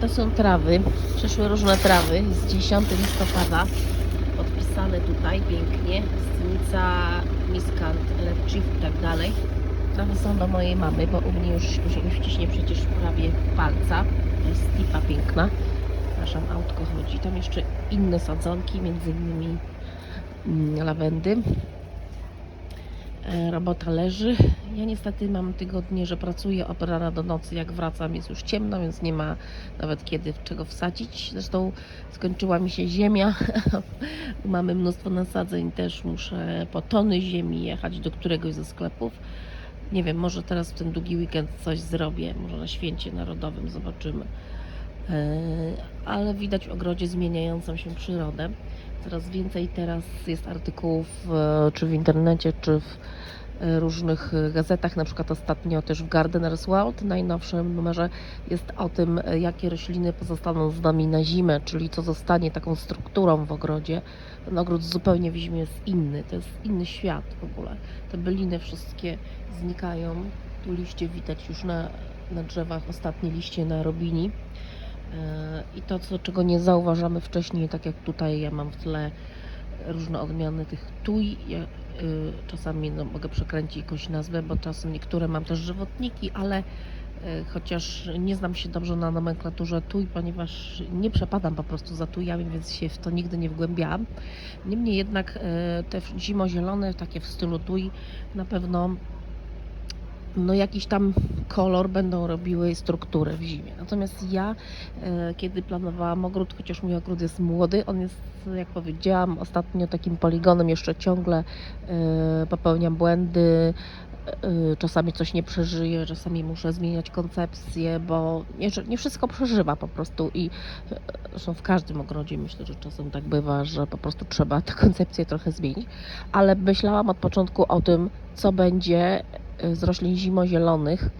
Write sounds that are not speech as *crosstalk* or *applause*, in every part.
To są trawy, przyszły różne trawy z 10 listopada. Podpisane tutaj pięknie. Scynica, miskant, lepczyk i tak dalej. Trawy są do mojej mamy, bo u mnie już nie wciśnie przecież prawie palca. To jest tipa piękna. Przepraszam, autko chodzi. Tam jeszcze inne sadzonki, między innymi lawendy. E, Robota leży. Ja niestety mam tygodnie, że pracuję od rana do nocy. Jak wracam jest już ciemno, więc nie ma nawet kiedy czego wsadzić. Zresztą skończyła mi się ziemia. *laughs* Mamy mnóstwo nasadzeń, też muszę po tony ziemi jechać do któregoś ze sklepów. Nie wiem, może teraz w ten długi weekend coś zrobię, może na święcie narodowym zobaczymy. E, Ale widać w ogrodzie zmieniającą się przyrodę. Coraz więcej teraz jest artykułów, e, czy w internecie, czy w e, różnych gazetach, na przykład ostatnio też w Gardener's World, najnowszym numerze, jest o tym, e, jakie rośliny pozostaną z nami na zimę, czyli co zostanie taką strukturą w ogrodzie. Ten ogród zupełnie w zimie jest inny, to jest inny świat w ogóle. Te byliny wszystkie znikają, tu liście widać już na, na drzewach, ostatnie liście na robini. I to, co, czego nie zauważamy wcześniej, tak jak tutaj ja mam w tle różne odmiany tych tuj. Ja, y, czasami no, mogę przekręcić jakąś nazwę, bo czasem niektóre mam też żywotniki, ale y, chociaż nie znam się dobrze na nomenklaturze tuj, ponieważ nie przepadam po prostu za tujami, więc się w to nigdy nie wgłębiałam. Niemniej jednak y, te zimozielone, takie w stylu tuj, na pewno no jakiś tam kolor będą robiły strukturę w zimie. Natomiast ja, e, kiedy planowałam ogród, chociaż mój ogród jest młody, on jest, jak powiedziałam, ostatnio takim poligonem, jeszcze ciągle e, popełniam błędy, e, czasami coś nie przeżyję, czasami muszę zmieniać koncepcję, bo nie, nie wszystko przeżywa po prostu i zresztą w każdym ogrodzie myślę, że czasem tak bywa, że po prostu trzeba tę koncepcję trochę zmienić, ale myślałam od początku o tym, co będzie z roślin zimozielonych,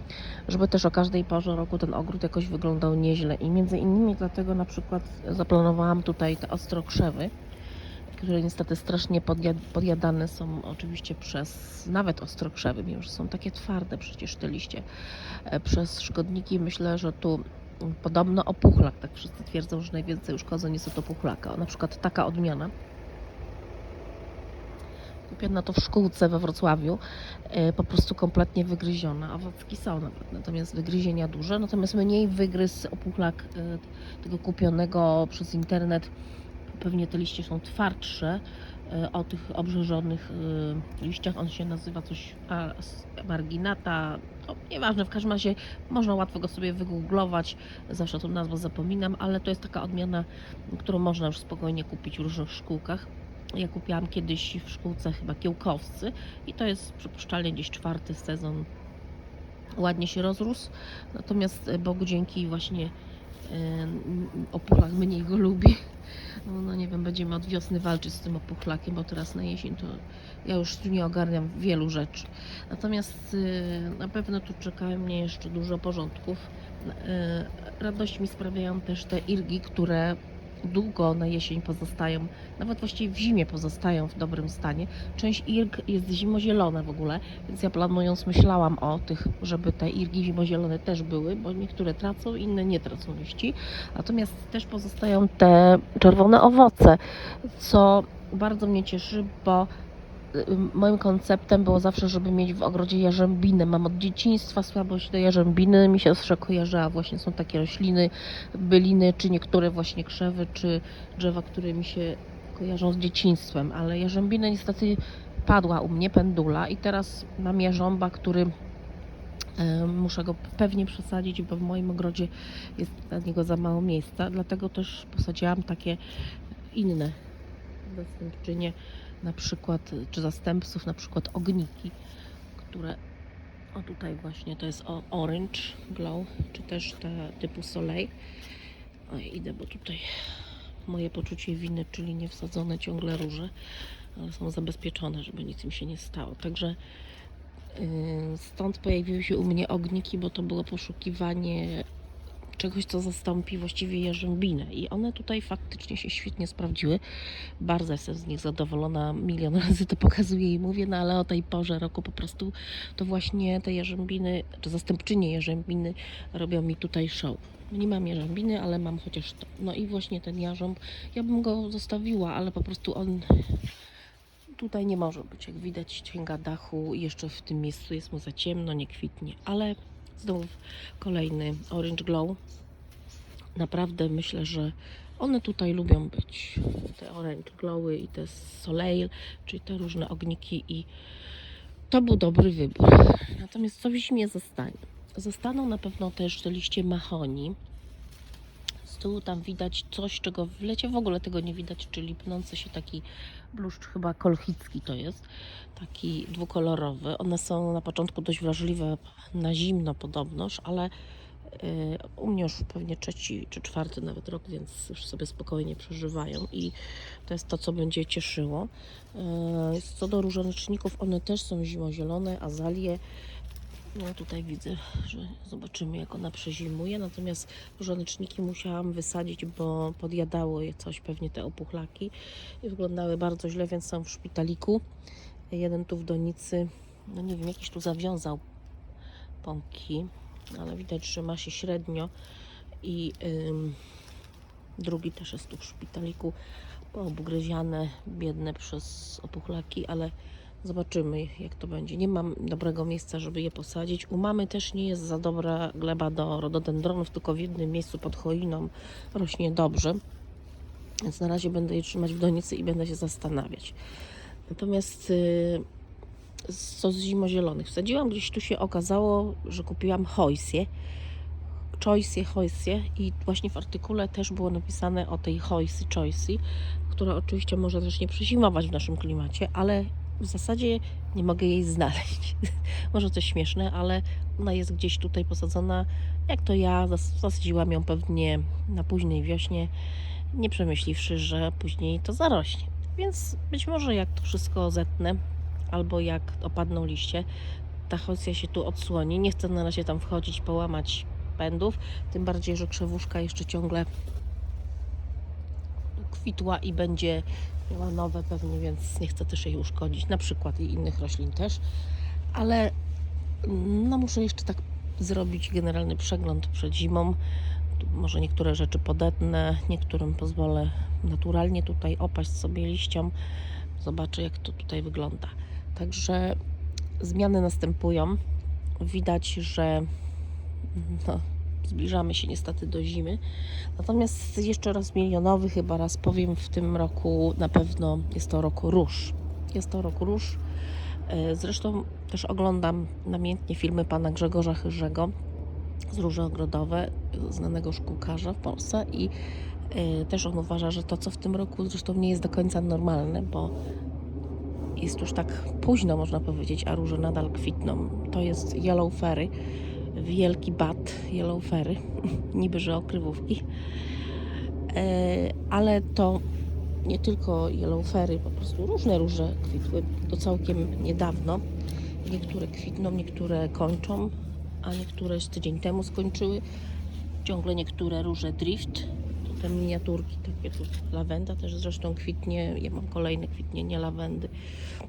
żeby też o każdej porze roku ten ogród jakoś wyglądał nieźle. I między innymi dlatego na przykład zaplanowałam tutaj te ostrokrzewy, które niestety strasznie podjad- podjadane są oczywiście przez nawet ostrokrzewy, mimo że są takie twarde przecież te liście, e, przez szkodniki. Myślę, że tu podobno opuchlak, tak wszyscy twierdzą, że najwięcej uszkodzeń jest od opuchlaka. Na przykład taka odmiana kupiona to w szkółce we Wrocławiu, e, po prostu kompletnie wygryziona. Owocki są nawet, natomiast wygryzienia duże, natomiast mniej wygryz opuchlak e, tego kupionego przez internet. Pewnie te liście są twardsze. e, O tych obrzeżonych liściach on się nazywa coś marginata. No, nieważne, w każdym razie można łatwo go sobie wygooglować. Zawsze tą nazwę zapominam, ale to jest taka odmiana, którą można już spokojnie kupić w różnych szkółkach. Ja kupiłam kiedyś w szkółce chyba kiełkowcy i to jest przypuszczalnie gdzieś czwarty sezon. Ładnie się rozrósł, natomiast e, Bogu dzięki właśnie opuchlak mniej go lubi. No, no nie wiem, będziemy od wiosny walczyć z tym opuchlakiem, bo teraz na jesień to ja już tu nie ogarniam wielu rzeczy. Natomiast e, na pewno tu czekają mnie jeszcze dużo porządków. E, Radość mi sprawiają też te irgi, które długo na jesień pozostają, nawet właściwie w zimie pozostają w dobrym stanie. Część irg jest zimozielona w ogóle, więc ja planując myślałam o tych, żeby te irgi zimozielone też były, bo niektóre tracą, inne nie tracą liści. Natomiast też pozostają te czerwone owoce, co bardzo mnie cieszy, bo moim konceptem było zawsze, żeby mieć w ogrodzie jarzębinę. Mam od dzieciństwa słabość do jarzębiny, mi się zawsze kojarzyła, właśnie są takie rośliny, byliny, czy niektóre właśnie krzewy, czy drzewa, które mi się kojarzą z dzieciństwem, ale jarzębina niestety padła u mnie, pendula i teraz mam jarząba, który e, muszę go pewnie przesadzić, bo w moim ogrodzie jest na niego za mało miejsca, dlatego też posadziłam takie inne zastępczynie, na przykład, czy zastępców, na przykład ogniki, które o tutaj właśnie to jest Orange Glow, czy też te typu Soleil. Oj, idę, bo tutaj moje poczucie winy, czyli nie wsadzone ciągle róże, ale są zabezpieczone, żeby nic im się nie stało. Także yy, stąd pojawiły się u mnie ogniki, bo to było poszukiwanie czegoś, co zastąpi właściwie jarzębinę. I one tutaj faktycznie się świetnie sprawdziły. Bardzo jestem z nich zadowolona. Milion *laughs* razy to pokazuję i mówię, no ale o tej porze roku po prostu to właśnie te jarzębiny, czy zastępczynie jarzębiny robią mi tutaj show. Nie mam jarzębiny, ale mam chociaż to. No i właśnie ten jarząb, ja bym go zostawiła, ale po prostu on tutaj nie może być. Jak widać, sięga dachu jeszcze w tym miejscu jest mu za ciemno, nie kwitnie. Ale znów kolejny Orange Glow. Naprawdę myślę, że one tutaj lubią być. Te Orange Glowy i te Soleil, czyli te różne ogniki i to był dobry wybór. Natomiast co w zimie zostanie? Zostaną na pewno też te liście mahoni. Tyłu tam widać coś, czego w lecie w ogóle tego nie widać, czyli pnący się taki bluszcz, chyba kolchicki to jest, taki dwukolorowy. One są na początku dość wrażliwe na zimno podobnoż, ale y, u mnie już pewnie trzeci czy czwarty nawet rok, więc już sobie spokojnie przeżywają i to jest to, co będzie cieszyło. Y, Co do różaneczników, one też są zimozielone, azalie. No tutaj widzę, że zobaczymy jak ona przezimuje, natomiast różaneczniki musiałam wysadzić, bo podjadało je coś, pewnie te opuchlaki. I wyglądały bardzo źle, więc są w szpitaliku. Jeden tu w donicy, no nie wiem, jakiś tu zawiązał pąki, ale widać, że ma się średnio. I ym, drugi też jest tu w szpitaliku, poobgryziane, biedne przez opuchlaki, ale zobaczymy jak to będzie. Nie mam dobrego miejsca, żeby je posadzić. U mamy też nie jest za dobra gleba do rododendronów, tylko w jednym miejscu pod choiną rośnie dobrze. Więc na razie będę je trzymać w donicy i będę się zastanawiać. Natomiast y, co z zimozielonych? Wsadziłam gdzieś tu się okazało, że kupiłam hojsie. Choice, hojsie i właśnie w artykule też było napisane o tej hojsy, choice, która oczywiście może też nie przezimować w naszym klimacie, ale w zasadzie nie mogę jej znaleźć. *laughs* może coś śmieszne, ale ona jest gdzieś tutaj posadzona. Jak to ja, zas- zasadziłam ją pewnie na późnej wiośnie, nie przemyśliwszy, że później to zarośnie. Więc być może jak to wszystko zetnę, albo jak opadną liście, ta hojsja się tu odsłoni. Nie chcę na razie tam wchodzić, połamać pędów, tym bardziej, że krzewuszka jeszcze ciągle kwitła i będzie nowe pewnie, więc nie chcę też jej uszkodzić, na przykład i innych roślin też, ale no muszę jeszcze tak zrobić generalny przegląd przed zimą. Może niektóre rzeczy podetnę, niektórym pozwolę naturalnie tutaj opaść sobie liściom. Zobaczę, jak to tutaj wygląda. Także zmiany następują. Widać, że no, zbliżamy się niestety do zimy. Natomiast jeszcze raz milionowy, chyba raz powiem w tym roku, na pewno jest to rok róż. Jest to rok róż. E, Zresztą też oglądam namiętnie filmy pana Grzegorza Chyrzego z Róże Ogrodowe, znanego szkółkarza w Polsce i e, też on uważa, że to co w tym roku zresztą nie jest do końca normalne, bo jest już tak późno można powiedzieć, a róże nadal kwitną. To jest Yellow Ferry, wielki bat Yellow Ferry, *laughs* niby że okrywówki. E, ale to nie tylko Yellow Ferry, po prostu różne róże kwitły do całkiem niedawno. Niektóre kwitną, niektóre kończą, a niektóre z tydzień temu skończyły. Ciągle niektóre róże drift, te miniaturki, takie tu lawenda też zresztą kwitnie. Ja mam kolejne kwitnienie lawendy.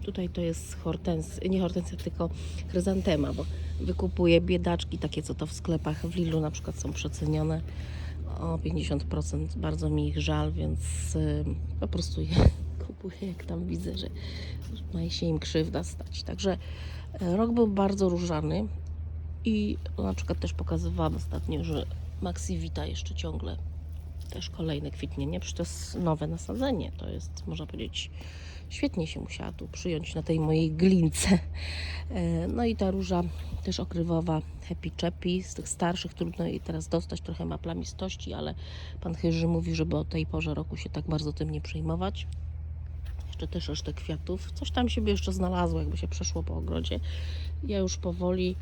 Tutaj to jest hortens, nie hortensja, tylko chryzantema, bo wykupuję biedaczki, takie co to w sklepach w Lidlu na przykład są przecenione o 50%. Bardzo mi ich żal, więc y, po prostu je *laughs* kupuję, jak tam widzę, że ma się im krzywda stać. Także e, rok był bardzo różany i na przykład też pokazywałam ostatnio, że Maxi Vita jeszcze ciągle też kolejne kwitnienie, przecież to jest nowe nasadzenie, to jest można powiedzieć świetnie się musiała tu przyjąć na tej mojej glince. E, No i ta róża też okrywowa Happy Chappy, z tych starszych trudno jej teraz dostać, trochę ma plamistości, ale pan Chyży mówi, żeby o tej porze roku się tak bardzo tym nie przejmować. Jeszcze też resztę kwiatów. Coś tam się jeszcze znalazło, jakby się przeszło po ogrodzie. Ja już powoli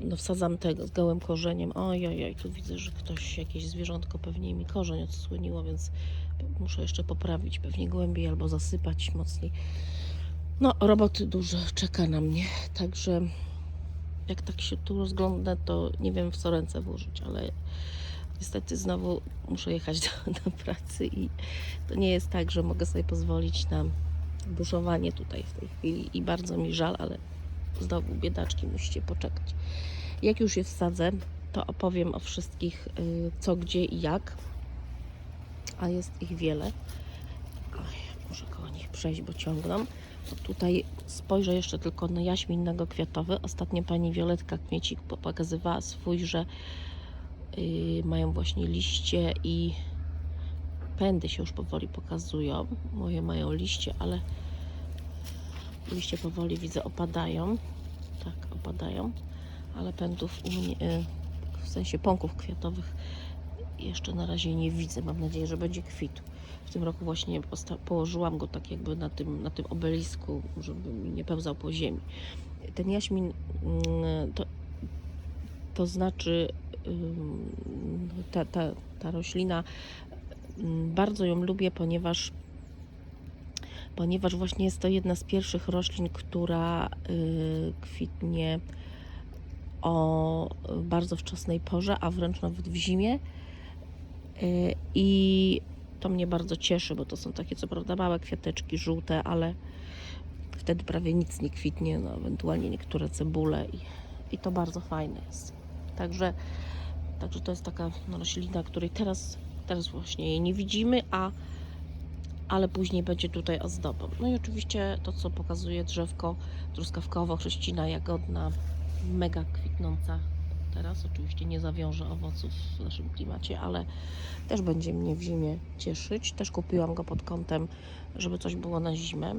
no wsadzam tego z gołym korzeniem. Oj, oj, oj, tu widzę, że ktoś, jakieś zwierzątko pewnie mi korzeń odsłoniło, więc muszę jeszcze poprawić pewnie głębiej albo zasypać mocniej. No, roboty dużo czeka na mnie, także jak tak się tu rozglądnę, to nie wiem w co ręce włożyć, ale niestety znowu muszę jechać do, *laughs* do pracy i to nie jest tak, że mogę sobie pozwolić na buszowanie tutaj w tej chwili i bardzo mi żal, ale znowu biedaczki musicie poczekać. Jak już je wsadzę, to opowiem o wszystkich y, co, gdzie i jak, a jest ich wiele. Oj, muszę koło nich przejść, bo ciągną. To tutaj spojrzę jeszcze tylko na jaśmin innego-kwiatowy. Ostatnio pani Violetka Kmiecik po- pokazywała swój, że y, mają właśnie liście i pędy się już powoli pokazują. Moje mają liście, ale liście powoli widzę opadają. Tak, opadają, ale pędów u mnie, y, w sensie pąków kwiatowych jeszcze na razie nie widzę. Mam nadzieję, że będzie kwitł. W tym roku właśnie położyłam go tak jakby na tym, na tym obelisku, żeby nie pełzał po ziemi. Ten jaśmin mm, to, to znaczy ta, ta, ta roślina mm, bardzo ją lubię, ponieważ ponieważ właśnie jest to jedna z pierwszych roślin, która y, kwitnie o bardzo wczesnej porze, a wręcz nawet w zimie. Y, I to mnie bardzo cieszy, bo to są takie co prawda małe kwiateczki żółte, ale wtedy prawie nic nie kwitnie, no, ewentualnie niektóre cebule i, i to bardzo fajne jest. Także, także to jest taka roślina, której teraz, teraz właśnie jej nie widzimy, a ale później będzie tutaj ozdobą. No i oczywiście to, co pokazuje drzewko truskawkowo-chrzcina jagodna, mega kwitnąca teraz. Oczywiście nie zawiąże owoców w naszym klimacie, ale też będzie mnie w zimie cieszyć. Też kupiłam go pod kątem, żeby coś było na zimę.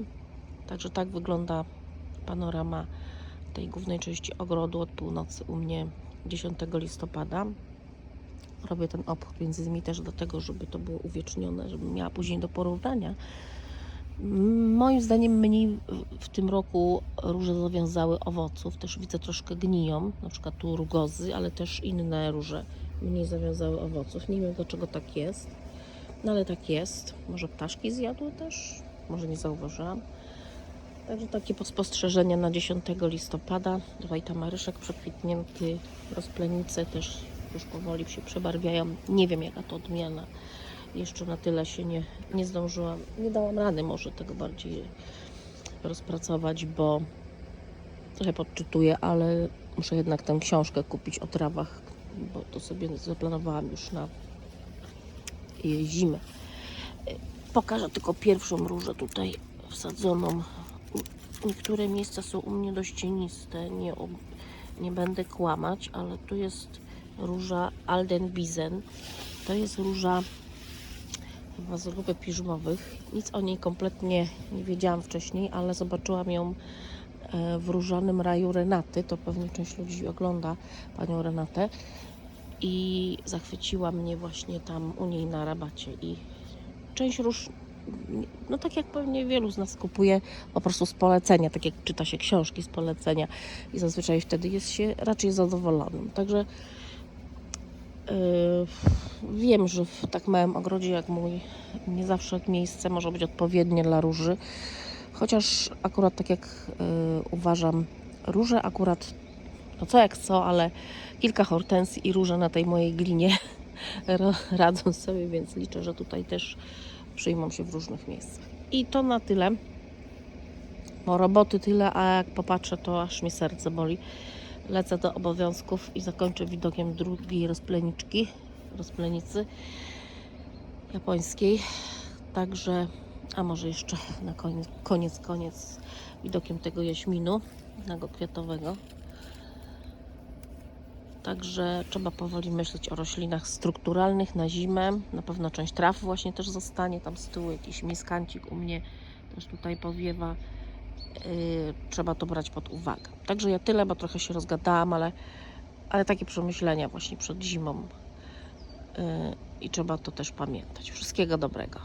Także tak wygląda panorama tej głównej części ogrodu od północy u mnie 10 listopada. Robię ten obchód między innymi też dlatego, żeby to było uwiecznione, żebym miała później do porównania. Moim zdaniem mniej w- tym roku róże zawiązały owoców. Też widzę troszkę gniją, na przykład tu rugozy, ale też inne róże mniej zawiązały owoców. Nie wiem dlaczego tak jest, no ale tak jest. Może ptaszki zjadły też? Może nie zauważyłam. Także takie pos- spostrzeżenia na 10 listopada. Tutaj tamaryszek przekwitnięty, rozplenice też już powoli się przebarwiają. Nie wiem jaka to odmiana. Jeszcze na tyle się nie, nie zdążyłam. Nie dałam rady może tego bardziej rozpracować, bo trochę podczytuję, ale muszę jednak tę książkę kupić o trawach, bo to sobie zaplanowałam już na zimę. Pokażę tylko pierwszą różę tutaj wsadzoną. Niektóre miejsca są u mnie dość cieniste, nie, nie będę kłamać, ale tu jest róża Aldenbizen. To jest róża chyba z grupy piżmowych. Nic o niej kompletnie nie wiedziałam wcześniej, ale zobaczyłam ją e, w różanym raju Renaty. To pewnie część ludzi ogląda panią Renatę. I zachwyciła mnie właśnie tam u niej na rabacie. I część róż, no tak jak pewnie wielu z nas kupuje po prostu z polecenia, tak jak czyta się książki z polecenia i zazwyczaj wtedy jest się raczej zadowolonym. Także wiem, że w tak małym ogrodzie jak mój nie zawsze miejsce może być odpowiednie dla róży. Chociaż akurat tak jak yy, uważam, róże akurat, no co jak co, ale kilka hortensji i róże na tej mojej glinie *laughs* radzą sobie, więc liczę, że tutaj też przyjmą się w różnych miejscach. I to na tyle. Bo roboty tyle, a jak popatrzę, to aż mnie serce boli lecę do obowiązków i zakończę widokiem drugiej rozpleniczki, rozplenicy japońskiej. Także, a może jeszcze na koniec, koniec, koniec widokiem tego jaśminu innego kwiatowego. Także trzeba powoli myśleć o roślinach strukturalnych na zimę. Na pewno część traw właśnie też zostanie. Tam z tyłu jakiś miskancik u mnie też tutaj powiewa. Yy, trzeba to brać pod uwagę. Także ja tyle, bo trochę się rozgadałam, ale, ale takie przemyślenia właśnie przed zimą. Yy, I trzeba to też pamiętać. Wszystkiego dobrego.